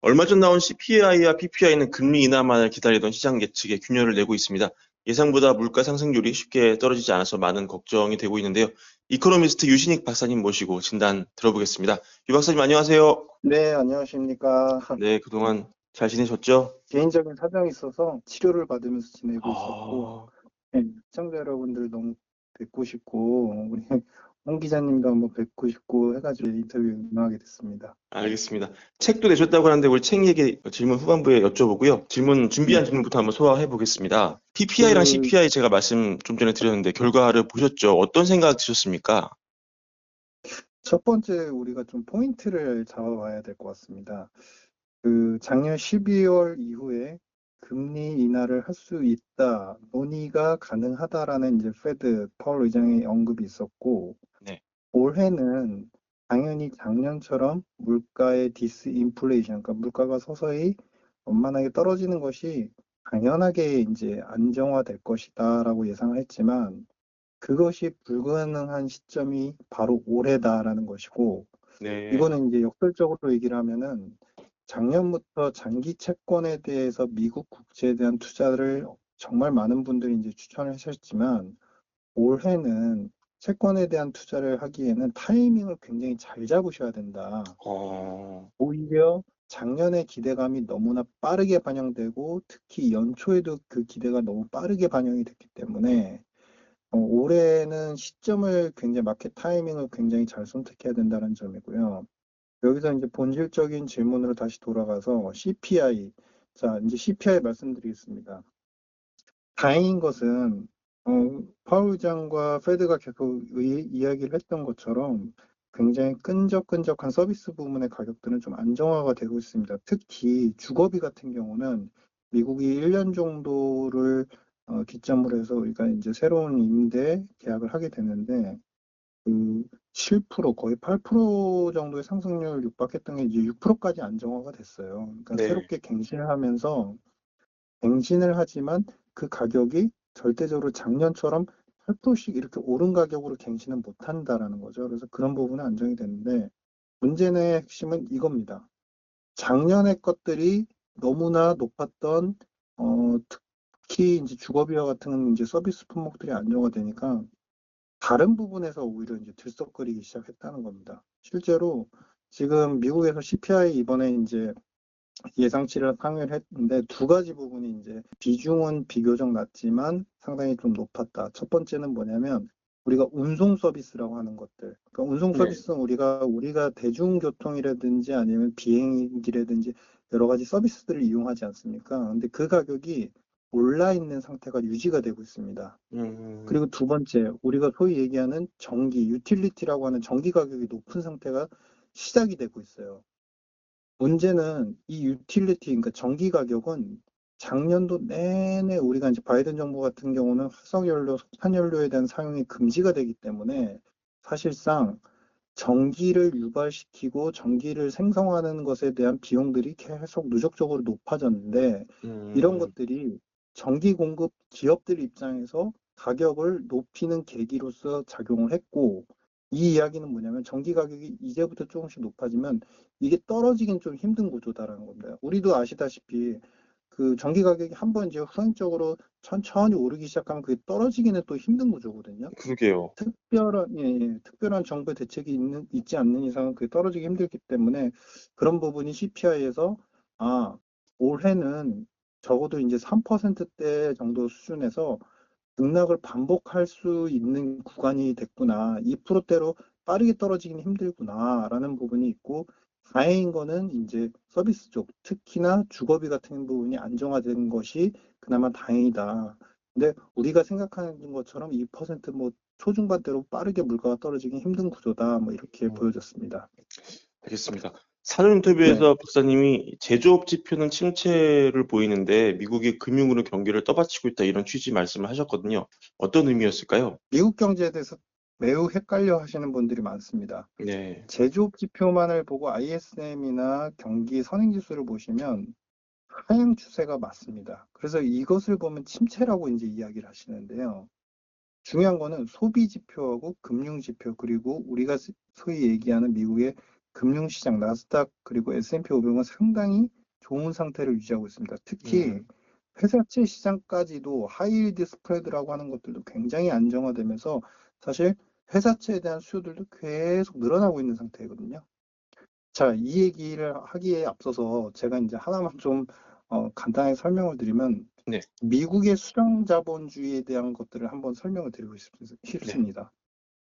얼마 전 나온 CPI와 PPI는 금리 인하만을 기다리던 시장 예측에 균열을 내고 있습니다. 예상보다 물가 상승률이 쉽게 떨어지지 않아서 많은 걱정이 되고 있는데요. 이코노미스트 유신익 박사님 모시고 진단 들어보겠습니다. 유 박사님 안녕하세요. 네, 안녕하십니까. 네, 그동안 잘 지내셨죠? 개인적인 사정이 있어서 치료를 받으면서 지내고 있었고, 아, 네, 시청자 여러분들 너무 뵙고 싶고, 우리 홍 기자님도 한번 뵙고 싶고 해가지고 인터뷰 응하게 됐습니다. 알겠습니다. 책도 내셨다고 하는데 우리 책 얘기 질문 후반부에 여쭤보고요. 질문 준비한 질문부터 한번 소화해 보겠습니다. PPI랑 그- CPI 제가 말씀 좀 전에 드렸는데 결과를 보셨죠? 어떤 생각 드셨습니까? 첫 번째 우리가 좀 포인트를 잡아봐야 될 것 같습니다. 그 작년 12월 이후에 금리 인하를 할 수 있다, 논의가 가능하다라는 이제 페드 파월 의장의 언급이 있었고, 네. 올해는 당연히 작년처럼 물가의 디스인플레이션, 그러니까 물가가 서서히 원만하게 떨어지는 것이 당연하게 이제 안정화될 것이다라고 예상을 했지만, 그것이 불가능한 시점이 바로 올해다라는 것이고, 네. 이거는 이제 역설적으로 얘기를 하면은 작년부터 장기 채권에 대해서 미국 국채에 대한 투자를 정말 많은 분들이 이제 추천을 하셨지만 올해는 채권에 대한 투자를 하기에는 타이밍을 굉장히 잘 잡으셔야 된다. 어, 오히려 작년의 기대감이 너무나 빠르게 반영되고 특히 연초에도 그 기대가 너무 빠르게 반영이 됐기 때문에 어, 올해는 시점을 굉장히 마켓 타이밍을 굉장히 잘 선택해야 된다는 점이고요. 여기서 이제 본질적인 질문으로 다시 돌아가서 CPI. 자, 이제 CPI 말씀드리겠습니다. 다행인 것은, 어, 파월 의장과 페드가 계속 의- 이야기를 했던 것처럼 굉장히 끈적끈적한 서비스 부문의 가격들은 좀 안정화가 되고 있습니다. 특히 주거비 같은 경우는 미국이 1년 정도를 어, 기점으로 해서 우리가 이제 새로운 임대 계약을 하게 되는데 그 7% 거의 8% 정도의 상승률 육박했던 게 이제 6%까지 안정화가 됐어요. 그러니까 네. 새롭게 갱신을 하면서 갱신을 하지만 그 가격이 절대적으로 작년처럼 8%씩 이렇게 오른 가격으로 갱신은 못한다라는 거죠. 그래서 그런 부분은 안정이 됐는데 문제의 핵심은 이겁니다. 작년의 것들이 너무나 높았던 어, 특히 이제 주거비와 같은 이제 서비스 품목들이 안정화 되니까 다른 부분에서 오히려 이제 들썩거리기 시작했다는 겁니다. 실제로 지금 미국에서 CPI 이번에 이제 예상치를 상회를 했는데 두 가지 부분이 이제 비중은 비교적 낮지만 상당히 좀 높았다. 첫 번째는 뭐냐면 우리가 운송 서비스라고 하는 것들. 그러니까 운송 네. 서비스는 우리가 우리가 대중교통이라든지 아니면 비행기라든지 여러 가지 서비스들을 이용하지 않습니까? 근데 그 가격이 올라 있는 상태가 유지가 되고 있습니다. 음, 그리고 두 번째, 우리가 소위 얘기하는 전기, 유틸리티라고 하는 전기 가격이 높은 상태가 시작이 되고 있어요. 문제는 이 유틸리티, 그러니까 전기 가격은 작년도 내내 우리가 이제 바이든 정부 같은 경우는 화석연료, 석탄연료에 대한 사용이 금지가 되기 때문에 사실상 전기를 유발시키고 전기를 생성하는 것에 대한 비용들이 계속 누적적으로 높아졌는데 음, 이런 것들이 전기 공급 기업들 입장에서 가격을 높이는 계기로서 작용을 했고 이 이야기는 뭐냐면 전기 가격이 이제부터 조금씩 높아지면 이게 떨어지긴 좀 힘든 구조다라는 겁니다. 우리도 아시다시피 그 전기 가격이 한 번 이제 후행적으로 천천히 오르기 시작하면 그게 떨어지기는 또 힘든 구조거든요. 그러게요. 특별한 예, 예, 특별한 정부의 대책이 있는 있지 않는 이상은 그게 떨어지기 힘들기 때문에 그런 부분이 CPI에서 아 올해는 적어도 이제 3%대 정도 수준에서 등락을 반복할 수 있는 구간이 됐구나. 2%대로 빠르게 떨어지기는 힘들구나 라는 부분이 있고 다행인 거는 이제 서비스 쪽, 특히나 주거비 같은 부분이 안정화된 것이 그나마 다행이다. 근데 우리가 생각하는 것처럼 2%뭐 초중반대로 빠르게 물가가 떨어지기 힘든 구조다. 뭐 이렇게 음. 보여졌습니다. 알겠습니다. 사전 인터뷰에서 박사님이 제조업 지표는 침체를 보이는데 미국이 금융으로 경기를 떠받치고 있다 이런 취지 말씀을 하셨거든요. 어떤 의미였을까요? 미국 경제에 대해서 매우 헷갈려 하시는 분들이 많습니다. 네. 제조업 지표만을 보고 ISM이나 경기 선행지수를 보시면 하향 추세가 맞습니다. 그래서 이것을 보면 침체라고 이제 이야기를 하시는데요. 중요한 거는 소비 지표하고 금융 지표 그리고 우리가 소위 얘기하는 미국의 금융시장 나스닥 그리고 S&P 500은 상당히 좋은 상태를 유지하고 있습니다. 특히 음. 회사채 시장까지도 하이힐드 스프레드라고 하는 것들도 굉장히 안정화되면서 사실 회사채에 대한 수요들도 계속 늘어나고 있는 상태거든요. 자, 이 얘기를 하기에 앞서서 제가 이제 하나만 좀 어, 간단하게 설명을 드리면 네. 미국의 수령 자본주의에 대한 것들을 한번 설명을 드리고 싶- 싶습니다.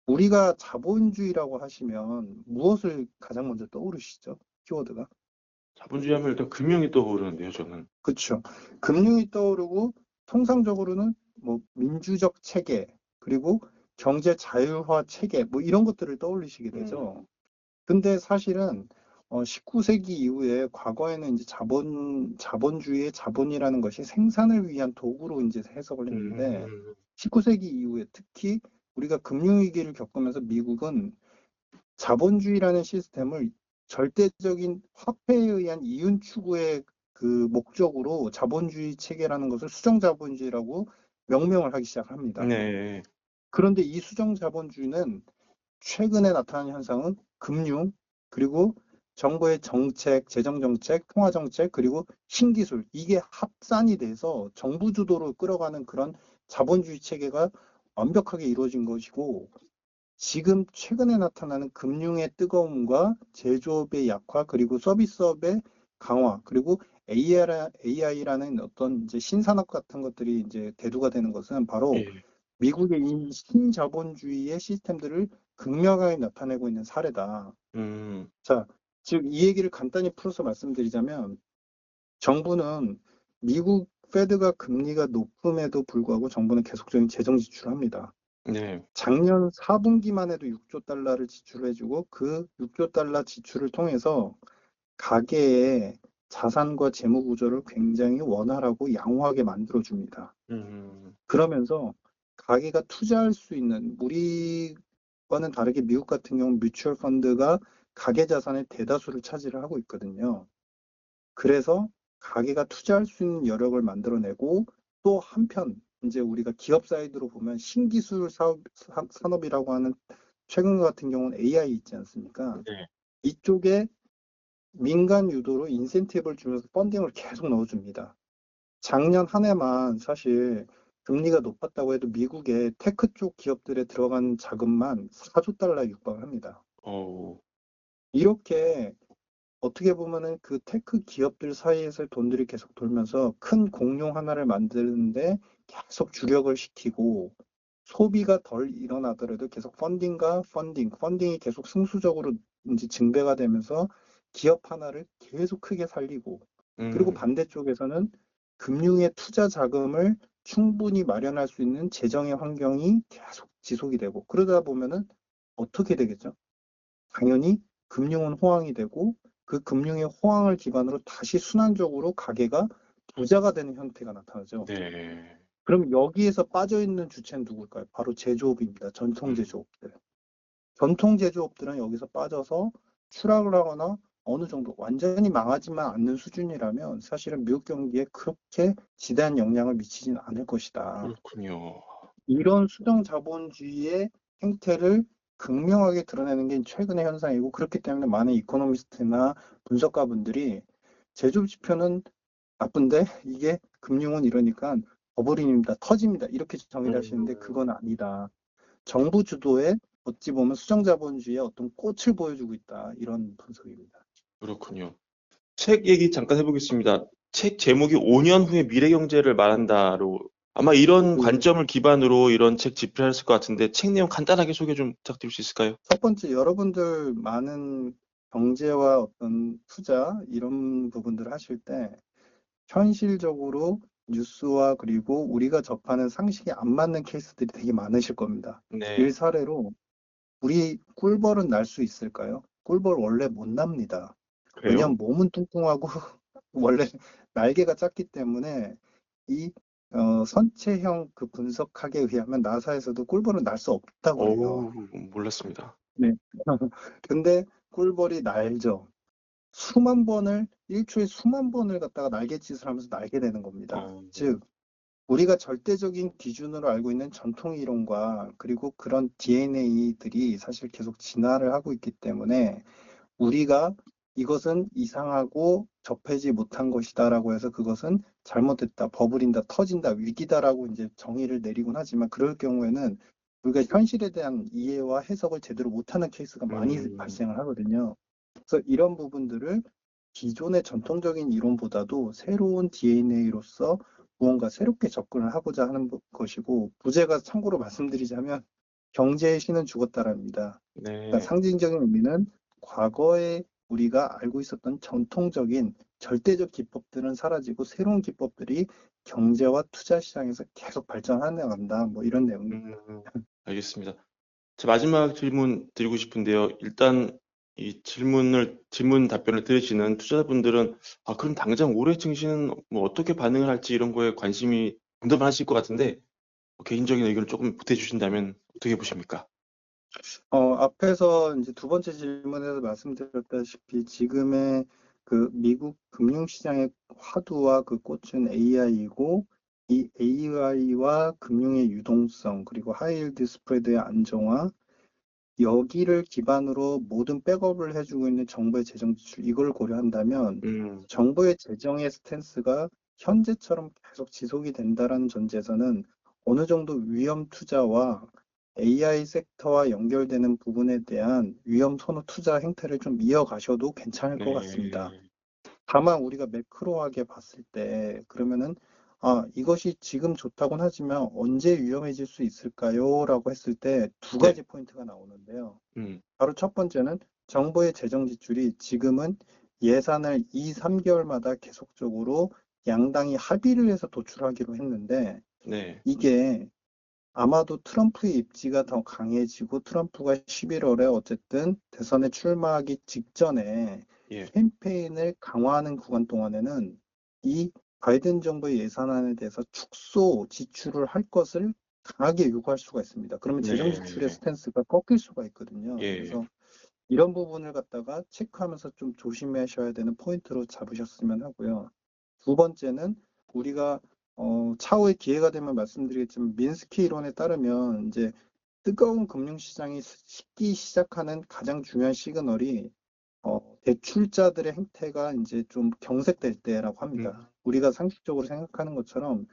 우리가 자본주의라고 하시면 무엇을 가장 먼저 떠오르시죠? 키워드가? 자본주의 하면 일단 금융이 떠오르는데요, 저는. 그렇죠. 금융이 떠오르고 통상적으로는 뭐 민주적 체계 그리고 경제 자율화 체계 뭐 이런 것들을 떠올리시게 되죠. 근데 사실은 어, 19세기 이후에 과거에는 이제 자본 자본주의의 자본이라는 것이 생산을 위한 도구로 이제 해석을 했는데 음, 19세기 이후에 특히 우리가 금융위기를 겪으면서 미국은 자본주의라는 시스템을 절대적인 화폐에 의한 이윤 추구의 그 목적으로 자본주의 체계라는 것을 수정 자본주의라고 명명을 하기 시작합니다. 네. 그런데 이 수정 자본주의는 최근에 나타난 현상은 금융, 그리고 정부의 정책, 재정 정책, 통화 정책, 그리고 신기술, 이게 합산이 돼서 정부 주도로 끌어가는 그런 자본주의 체계가 완벽하게 이루어진 것이고, 지금 최근에 나타나는 금융의 뜨거움과 제조업의 약화, 그리고 서비스업의 강화, 그리고 AI라는 어떤 이제 신산업 같은 것들이 이제 대두가 되는 것은 바로 예. 미국의 이 신자본주의의 시스템들을 극명하게 나타내고 있는 사례다. 음, 자, 즉 이 얘기를 간단히 풀어서 말씀드리자면 정부는 미국 페드가 금리가 높음에도 불구하고 정부는 계속적인 재정 지출을 합니다. 네. 작년 4분기만 해도 6조 달러를 지출해주고 그 6조 달러 지출을 통해서 가계의 자산과 재무 구조를 굉장히 원활하고 양호하게 만들어줍니다. 음, 그러면서 가게가 투자할 수 있는 우리와는 다르게 미국 같은 경우 뮤추얼 펀드가 가계 자산의 대다수를 차지를 하고 있거든요. 그래서 가게가 투자할 수 있는 여력을 만들어내고 또 한편 이제 우리가 기업 사이드로 보면 신기술 사업, 사- 산업이라고 하는 최근 같은 경우는 AI 있지 않습니까? 네. 이쪽에 민간 유도로 인센티브를 주면서 펀딩을 계속 넣어줍니다. 작년 한 해만 사실 금리가 높았다고 해도 미국의 테크 쪽 기업들에 들어간 자금만 4조 달러에 육박을 합니다. 어, 이렇게 어떻게 보면은 그 테크 기업들 사이에서 돈들이 계속 돌면서 큰 공룡 하나를 만드는데 계속 주력을 시키고 소비가 덜 일어나더라도 계속 펀딩과 펀딩, 펀딩이 계속 승수적으로 이제 증배가 되면서 기업 하나를 계속 크게 살리고 그리고 음, 반대쪽에서는 금융의 투자 자금을 충분히 마련할 수 있는 재정의 환경이 계속 지속이 되고 그러다 보면은 어떻게 되겠죠? 당연히 금융은 호황이 되고 그 금융의 호황을 기반으로 다시 순환적으로 가게가 부자가 되는 형태가 나타나죠. 네. 그럼 여기에서 빠져 있는 주체는 누굴까요? 바로 제조업입니다. 전통 음. 제조업들. 전통 제조업들은 여기서 빠져서 추락을 하거나 어느 정도 완전히 망하지만 않는 수준이라면 사실은 미국 경기에 그렇게 지대한 영향을 미치진 않을 것이다. 그렇군요. 이런 수정 자본주의의 행태를 극명하게 드러내는 게 최근의 현상이고 그렇기 때문에 많은 이코노미스트나 분석가분들이 제조업 지표는 나쁜데 이게 금융은 이러니까 버블입니다. 터집니다. 이렇게 정의를 하시는데 그건 아니다. 정부 주도의 어찌 보면 수정 자본주의의 어떤 꽃을 보여주고 있다. 이런 분석입니다. 그렇군요. 책 얘기 잠깐 해보겠습니다. 책 제목이 5년 후의 미래 경제를 말한다로 아마 이런 음. 관점을 기반으로 이런 책 집필했을 것 같은데 책 내용 간단하게 소개 좀 부탁드릴 수 있을까요? 첫 번째, 여러분들 많은 경제와 어떤 투자 이런 부분들을 하실 때 현실적으로 뉴스와 그리고 우리가 접하는 상식에 안 맞는 케이스들이 되게 많으실 겁니다. 네. 일 사례로 우리 꿀벌은 날 수 있을까요? 꿀벌 원래 못 납니다. 그래요? 왜냐면 몸은 뚱뚱하고 원래 날개가 작기 때문에 이 어, 선체형 그 분석학에 의하면 나사에서도 꿀벌은 날 수 없다고 해요. 오, 몰랐습니다. 근데 꿀벌이 날죠. 수만 번을 일초에 수만 번을 갖다가 날갯짓을 하면서 날게 되는 겁니다. 어. 즉 우리가 절대적인 기준으로 알고 있는 전통 이론과 그리고 그런 DNA들이 사실 계속 진화를 하고 있기 때문에 우리가 이것은 이상하고 접하지 못한 것이다라고 해서 그것은 잘못됐다, 버블인다, 터진다, 위기다라고 이제 정의를 내리곤 하지만 그럴 경우에는 우리가 현실에 대한 이해와 해석을 제대로 못하는 케이스가 많이 음. 발생을 하거든요. 그래서 이런 부분들을 기존의 전통적인 이론보다도 새로운 DNA로서 무언가 새롭게 접근을 하고자 하는 부- 것이고 부제가 참고로 말씀드리자면 경제의 신은 죽었다랍니다. 네. 그러니까 상징적인 의미는 과거에 우리가 알고 있었던 전통적인 절대적 기법들은 사라지고 새로운 기법들이 경제와 투자 시장에서 계속 발전해 나간다. 뭐 이런 내용입니다. 음, 알겠습니다. 제 마지막 질문 드리고 싶은데요. 일단 이 질문을 질문 답변을 들으시는 투자자분들은 아 그럼 당장 올해 증시는 뭐 어떻게 반응을 할지 이런 거에 관심이 덤덤하실 것 같은데 뭐 개인적인 의견을 조금 보태 주신다면 어떻게 보십니까? 어, 앞에서 이제 두 번째 질문에서 말씀드렸다시피 지금의 그 미국 금융시장의 화두와 그 꽃은 AI이고 이 AI와 금융의 유동성 그리고 하이힐드 스프레드의 안정화 여기를 기반으로 모든 백업을 해주고 있는 정부의 재정 지출 이걸 고려한다면 음, 정부의 재정의 스탠스가 현재처럼 계속 지속이 된다라는 전제에서는 어느 정도 위험 투자와 AI 섹터와 연결되는 부분에 대한 위험 선호 투자 행태를 좀 이어가셔도 괜찮을 것 네. 같습니다. 다만 우리가 매크로하게 봤을 때 그러면은 아, 이것이 지금 좋다고는 하지만 언제 위험해질 수 있을까요? 라고 했을 때두 네. 가지 포인트가 나오는데요. 음, 바로 첫 번째는 정부의 재정 지출이 지금은 예산을 2, 3개월마다 계속적으로 양당이 합의를 해서 도출하기로 했는데 네, 이게 아마도 트럼프의 입지가 더 강해지고 트럼프가 11월에 어쨌든 대선에 출마하기 직전에 예, 캠페인을 강화하는 구간 동안에는 이 바이든 정부의 예산안에 대해서 축소 지출을 할 것을 강하게 요구할 수가 있습니다. 그러면 재정 네. 지출의 스탠스가 꺾일 수가 있거든요. 예. 그래서 이런 부분을 갖다가 체크하면서 좀 조심하셔야 되는 포인트로 잡으셨으면 하고요. 두 번째는 우리가 어, 차후에 기회가 되면 말씀드리겠지만 민스키 이론에 따르면 이제 뜨거운 금융시장이 식기 시작하는 가장 중요한 시그널이 어, 대출자들의 행태가 이제 좀 경색될 때라고 합니다. 음. 우리가 상식적으로 생각하는 것처럼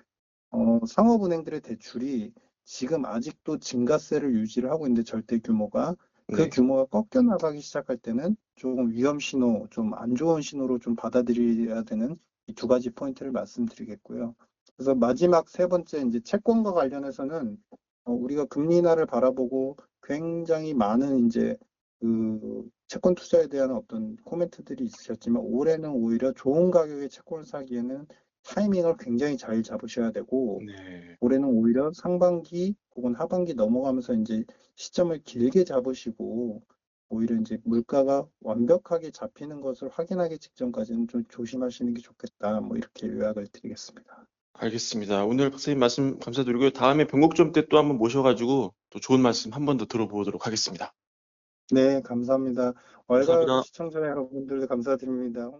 어, 상업은행들의 대출이 지금 아직도 증가세를 유지를 하고 있는데 절대 규모가 그 네, 규모가 꺾여 나가기 시작할 때는 조금 위험 신호, 좀 안 좋은 신호로 좀 받아들여야 되는 이 두 가지 포인트를 말씀드리겠고요. 그래서 마지막 세 번째 이제 채권과 관련해서는 어, 우리가 금리 인하를 바라보고 굉장히 많은 이제 그 채권 투자에 대한 어떤 코멘트들이 있으셨지만 올해는 오히려 좋은 가격의 채권을 사기에는 타이밍을 굉장히 잘 잡으셔야 되고 네, 올해는 오히려 상반기 혹은 하반기 넘어가면서 이제 시점을 길게 잡으시고 오히려 이제 물가가 완벽하게 잡히는 것을 확인하기 직전까지는 좀 조심하시는 게 좋겠다. 뭐 이렇게 요약을 드리겠습니다. 알겠습니다. 오늘 박사님 말씀 감사드리고요. 다음에 변곡점 때 또 한번 모셔가지고 또 좋은 말씀 한 번 더 들어보도록 하겠습니다. 네, 감사합니다. 감사합니다. 시청자 여러분들도 감사드립니다.